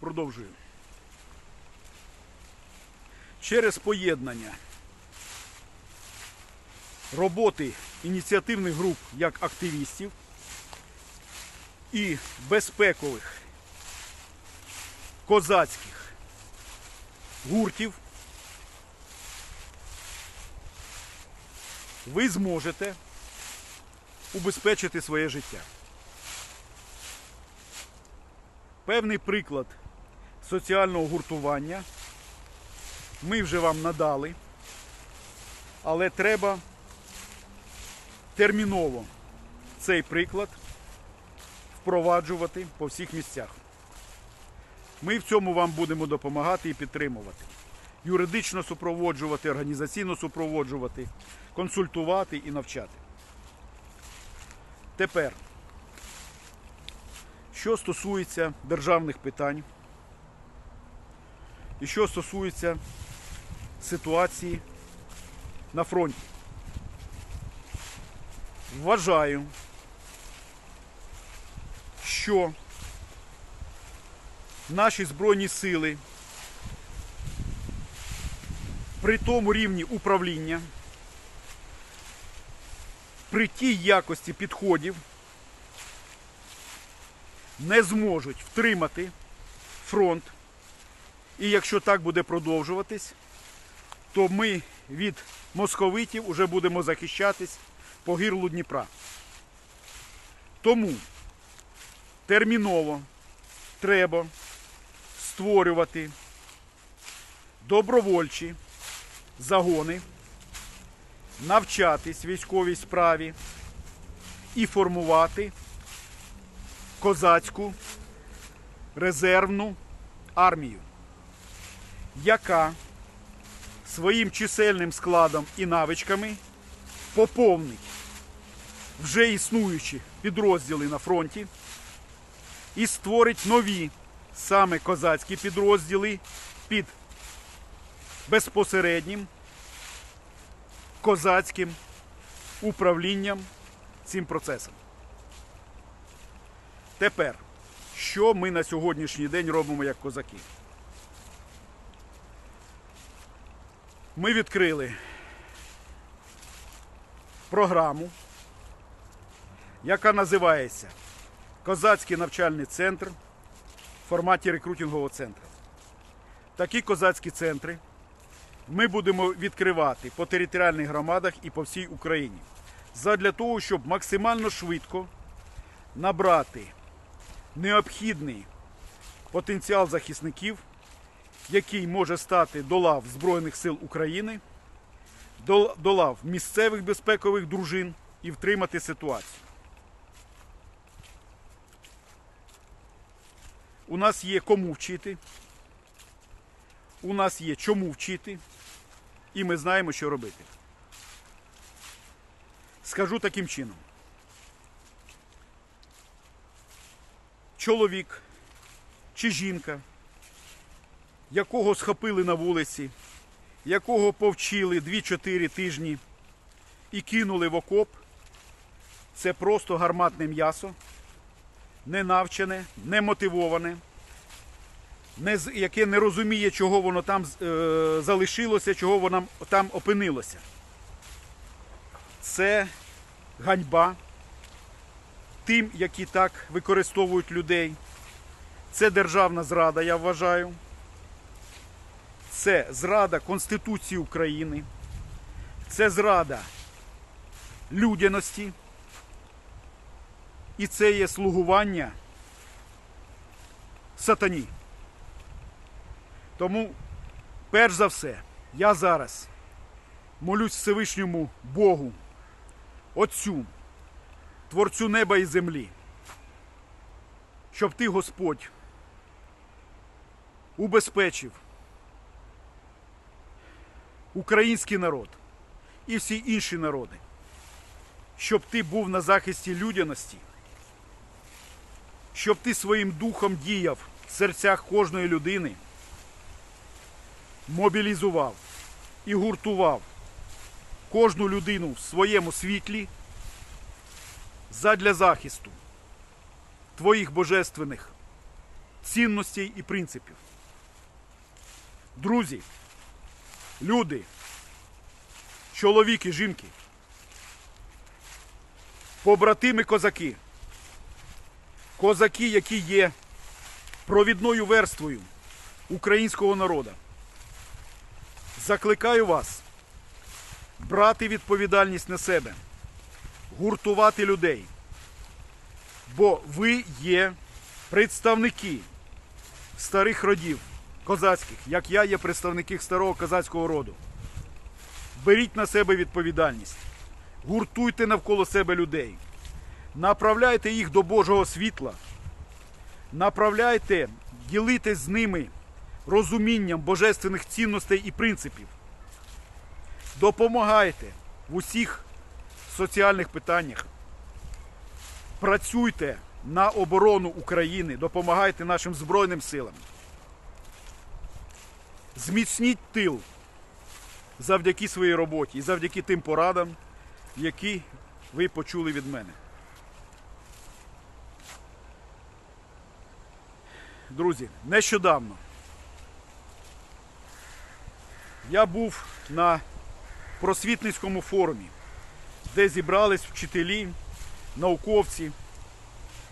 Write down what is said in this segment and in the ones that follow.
Продовжую. Через поєднання роботи ініціативних груп як активістів і безпекових козацьких гуртів ви зможете убезпечити своє життя. Певний приклад соціального гуртування ми вже вам надали, але треба терміново цей приклад впроваджувати по всіх місцях. Ми в цьому вам будемо допомагати і підтримувати. Юридично супроводжувати, організаційно супроводжувати, консультувати і навчати. Тепер, що стосується державних питань, і що стосується ситуації на фронті. Вважаю, що наші Збройні сили при тому рівні управління, при тій якості підходів не зможуть втримати фронт. І якщо так буде продовжуватись, то ми від московитів вже будемо захищатись по гирлу Дніпра. Тому терміново треба створювати добровольчі загони, навчатись військовій справі і формувати козацьку резервну армію, яка своїм чисельним складом і навичками поповнить вже існуючі підрозділи на фронті і створить нові саме козацькі підрозділи під безпосереднім козацьким управлінням цим процесом. Тепер, що ми на сьогоднішній день робимо як козаки? Ми відкрили програму, яка називається Козацький навчальний центр в форматі рекрутингового центру. Такі козацькі центри ми будемо відкривати по територіальних громадах і по всій Україні. Задля того, щоб максимально швидко набрати необхідний потенціал захисників, який може стати до лав Збройних сил України, до, до лав місцевих безпекових дружин і втримати ситуацію. У нас є кому вчити, у нас є чому вчити, і ми знаємо, що робити. Скажу таким чином. Чоловік чи жінка, якого схопили на вулиці, якого повчили 2-4 тижні і кинули в окоп, це просто гарматне м'ясо, не навчене, не мотивоване, не, з- яке не розуміє, чого воно там е, залишилося, чого воно там опинилося. Це ганьба тим, які так використовують людей. Це державна зрада, я вважаю. Це зрада Конституції України. Це зрада людяності. І це є слугування сатані. Тому, перш за все, я зараз молюсь Всевишньому Богу, Отцю, Творцю неба і землі, щоб ти, Господь, убезпечив український народ і всі інші народи, щоб ти був на захисті людяності, щоб ти своїм духом діяв в серцях кожної людини, мобілізував і гуртував кожну людину в своєму світлі задля захисту твоїх божественних цінностей і принципів. Друзі, люди, чоловіки, жінки, побратими козаки, козаки, які є провідною верствою українського народу. Закликаю вас брати відповідальність на себе, гуртувати людей, бо ви є представники старих родів козацьких, як я є представники старого козацького роду. Беріть на себе відповідальність, гуртуйте навколо себе людей, направляйте їх до Божого світла, направляйте, ділитесь з ними розумінням божественних цінностей і принципів. Допомагайте в усіх соціальних питаннях. Працюйте на оборону України, допомагайте нашим Збройним силам. Зміцніть тил завдяки своїй роботі і завдяки тим порадам, які ви почули від мене. Друзі, нещодавно я був на просвітницькому форумі, де зібрались вчителі, науковці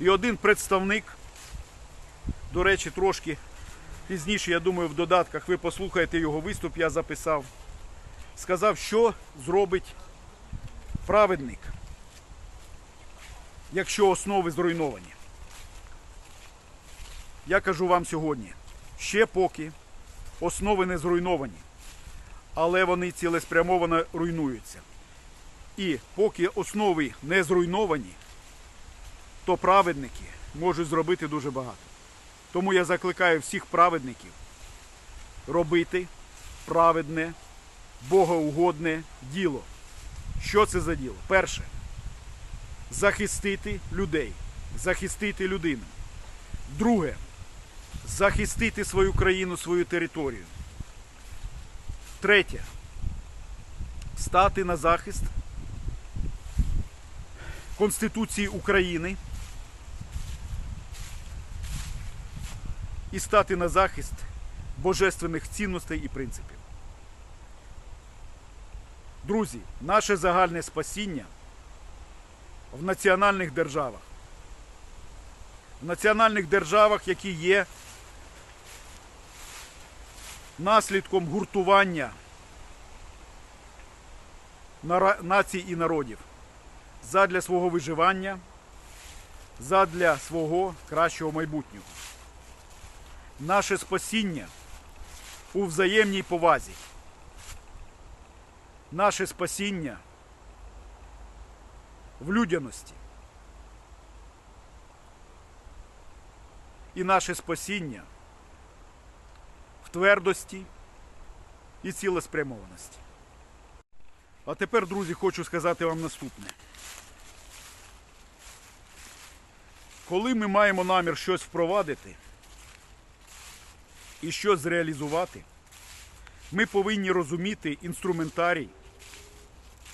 і один представник, до речі, трошки пізніше, я думаю, в додатках ви послухаєте його виступ, я записав, сказав, що зробить праведник, якщо основи зруйновані. Я кажу вам сьогодні, ще поки основи не зруйновані, але вони цілеспрямовано руйнуються. І поки основи не зруйновані, то праведники можуть зробити дуже багато. Тому я закликаю всіх праведників робити праведне, богоугодне діло. Що це за діло? Перше захистити людей, захистити людину. Друге захистити свою країну, свою територію. Третє стати на захист Конституції України і стати на захист божественних цінностей і принципів. Друзі, наше загальне спасіння в національних державах. В національних державах, які є наслідком гуртування націй і народів задля свого виживання, задля свого кращого майбутнього. Наше спасіння у взаємній повазі. Наше спасіння в людяності. І наше спасіння в твердості і цілеспрямованості. А тепер, друзі, хочу сказати вам наступне. Коли ми маємо намір щось впровадити і щось зреалізувати, ми повинні розуміти інструментарій,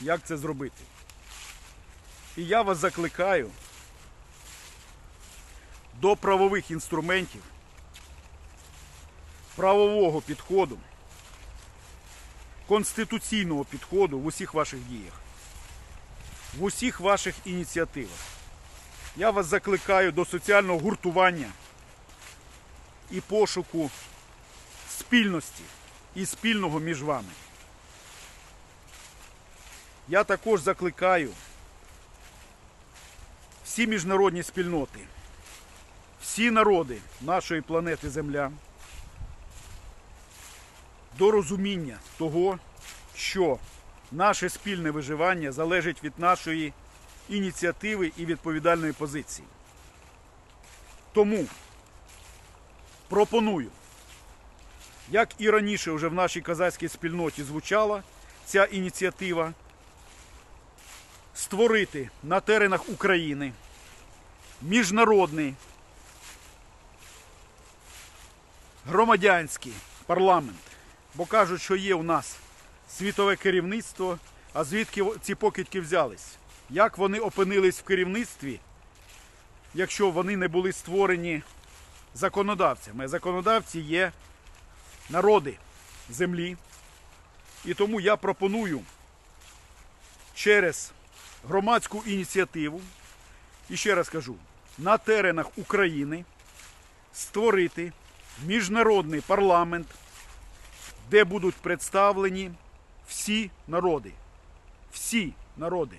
як це зробити. І я вас закликаю до правових інструментів, правового підходу, конституційного підходу в усіх ваших діях, в усіх ваших ініціативах. Я вас закликаю до соціального гуртування і пошуку спільності і спільного між вами. Я також закликаю всі міжнародні спільноти, всі народи нашої планети Земля до розуміння того, що наше спільне виживання залежить від нашої ініціативи і відповідальної позиції. Тому пропоную, як і раніше вже в нашій козацькій спільноті звучала ця ініціатива, створити на теренах України міжнародний громадянський парламент. Бо кажуть, що є у нас світове керівництво, а звідки ці покидьки взялись? Як вони опинились в керівництві, якщо вони не були створені законодавцями. Законодавці є народи землі. І тому я пропоную через громадську ініціативу, і ще раз кажу, на теренах України створити міжнародний парламент, де будуть представлені всі народи. Всі народи.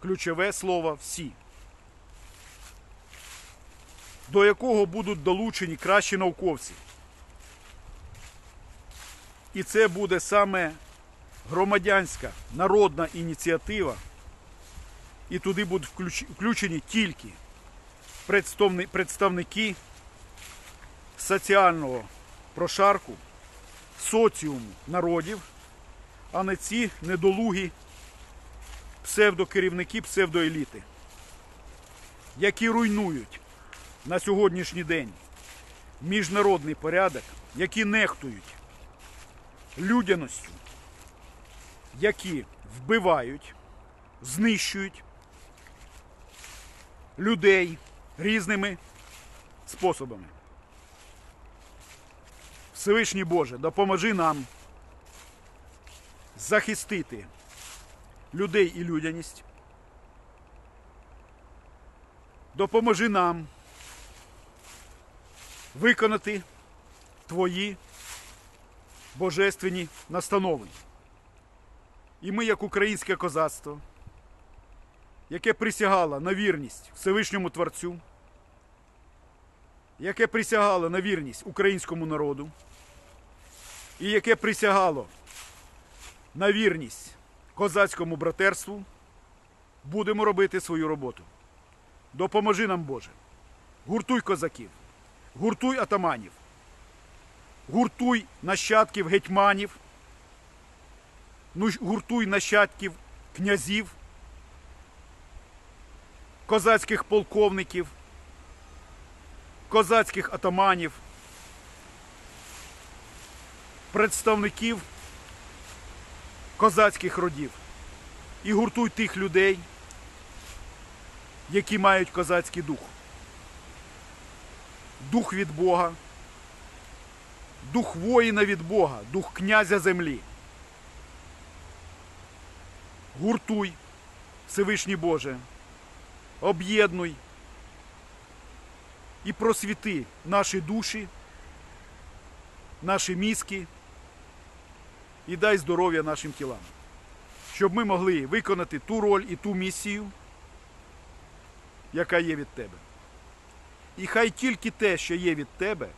Ключове слово всі. До якого будуть долучені кращі науковці. І це буде саме громадянська народна ініціатива. І туди будуть включені тільки представники соціального прошарку, соціуму народів, а не ці недолугі псевдокерівники, псевдоеліти, які руйнують на сьогоднішній день міжнародний порядок, які нехтують людяностю, які вбивають, знищують людей різними способами. Всевишній Боже, допоможи нам захистити людей і людяність. Допоможи нам виконати твої божественні настанови. І ми, як українське козацтво, яке присягало на вірність Всевишньому Творцю, яке присягало на вірність українському народу, і яке присягало на вірність козацькому братерству, будемо робити свою роботу. Допоможи нам, Боже. Гуртуй козаків, гуртуй атаманів, гуртуй нащадків гетьманів, ну, гуртуй нащадків князів, козацьких полковників, козацьких атаманів, представників козацьких родів. І гуртуй тих людей, які мають козацький дух. Дух від Бога, дух воїна від Бога, дух князя землі. Гуртуй, Всевишній Боже, об'єднуй і просвіти наші душі, наші мізки і дай здоров'я нашим тілам, щоб ми могли виконати ту роль і ту місію, яка є від тебе. І хай тільки те, що є від тебе,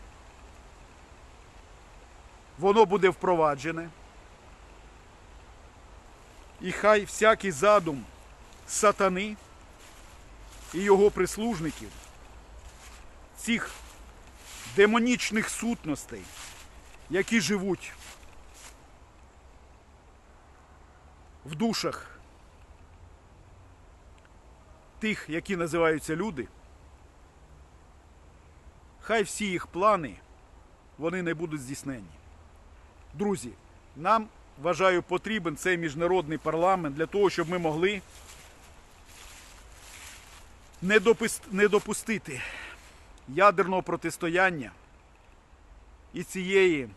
воно буде впроваджене. І хай всякий задум сатани і його прислужників, цих демонічних сутностей, які живуть в душах тих, які називаються люди, хай всі їх плани вони не будуть здійснені. Друзі, нам вважаю потрібен цей міжнародний парламент для того, щоб ми могли не, допустити ядерного протистояння і цієї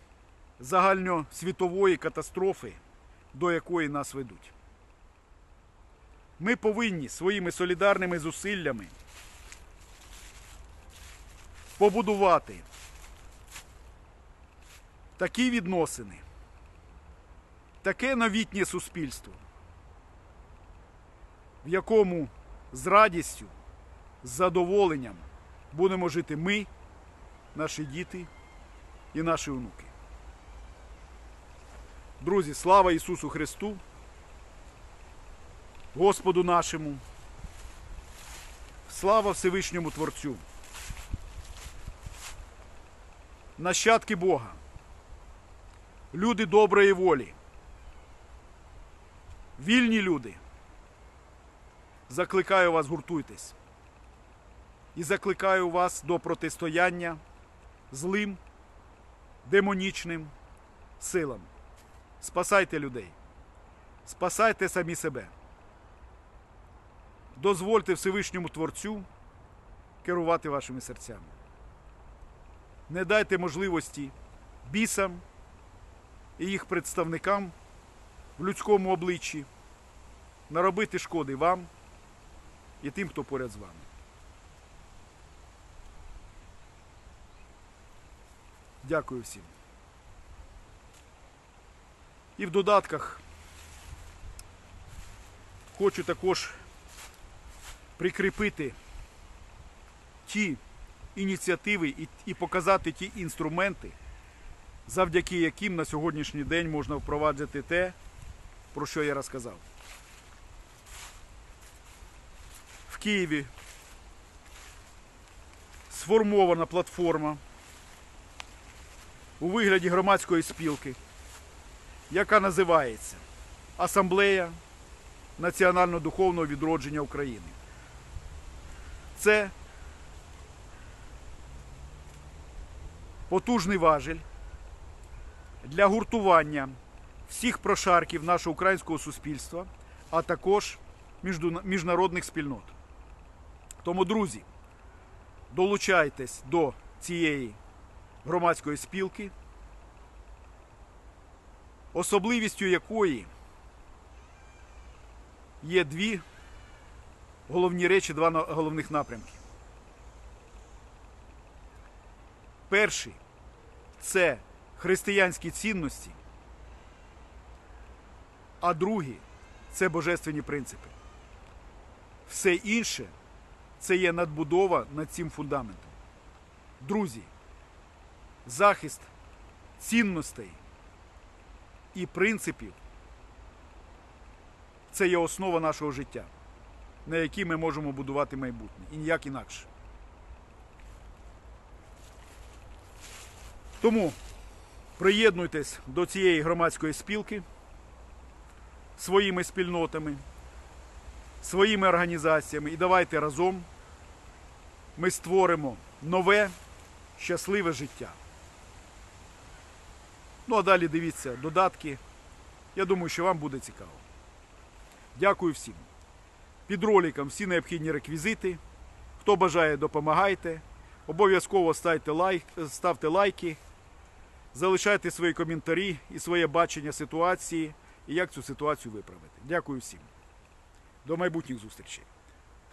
загальносвітової катастрофи, до якої нас ведуть. Ми повинні своїми солідарними зусиллями побудувати. Такі відносини, таке новітнє суспільство, в якому з радістю, з задоволенням будемо жити ми, наші діти і наші онуки. Друзі, слава Ісусу Христу, Господу нашому, слава Всевишньому Творцю, нащадки Бога, люди доброї волі, вільні люди. Закликаю вас, гуртуйтесь. І закликаю вас до протистояння злим, демонічним силам. Спасайте людей. Спасайте самі себе. Дозвольте Всевишньому Творцю керувати вашими серцями. Не дайте можливості бісам і їх представникам в людському обличчі наробити шкоди вам і тим, хто поряд з вами. Дякую всім. І в додатках хочу також прикріпити ті ініціативи і, і показати ті інструменти, завдяки яким на сьогоднішній день можна впроваджувати те, про що я розказав. В Києві сформована платформа у вигляді громадської спілки, яка називається Асамблея національно-духовного відродження України. Це потужний важель для гуртування всіх прошарків нашого українського суспільства, а також міжнародних спільнот. Тому, друзі, долучайтесь до цієї громадської спілки, особливістю якої є дві головні речі, два головних напрямки. Перший це християнські цінності, а другий це божественні принципи. Все інше це є надбудова над цим фундаментом. Друзі, захист цінностей і принципів це є основа нашого життя, на якій ми можемо будувати майбутнє. І ніяк інакше. Тому приєднуйтесь до цієї громадської спілки своїми спільнотами, своїми організаціями і давайте разом ми створимо нове щасливе життя. Ну а далі дивіться додатки. Я думаю, що вам буде цікаво. Дякую всім. Під роликом всі необхідні реквізити. Хто бажає, допомагайте. Обов'язково ставте, лайки, залишайте свої коментарі і своє бачення ситуації і як цю ситуацію виправити. Дякую всім. До майбутніх зустрічей.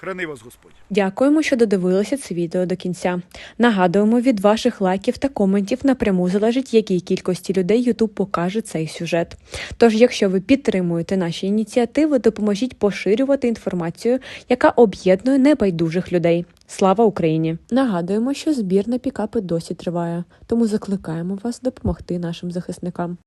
Храни вас Господь. Дякуємо, що додивилися це відео до кінця. Нагадуємо, від ваших лайків та коментів напряму залежить, якій кількості людей YouTube покаже цей сюжет. Тож, якщо ви підтримуєте наші ініціативи, допоможіть поширювати інформацію, яка об'єднує небайдужих людей. Слава Україні! Нагадуємо, що збір на пікапи досі триває, тому закликаємо вас допомогти нашим захисникам.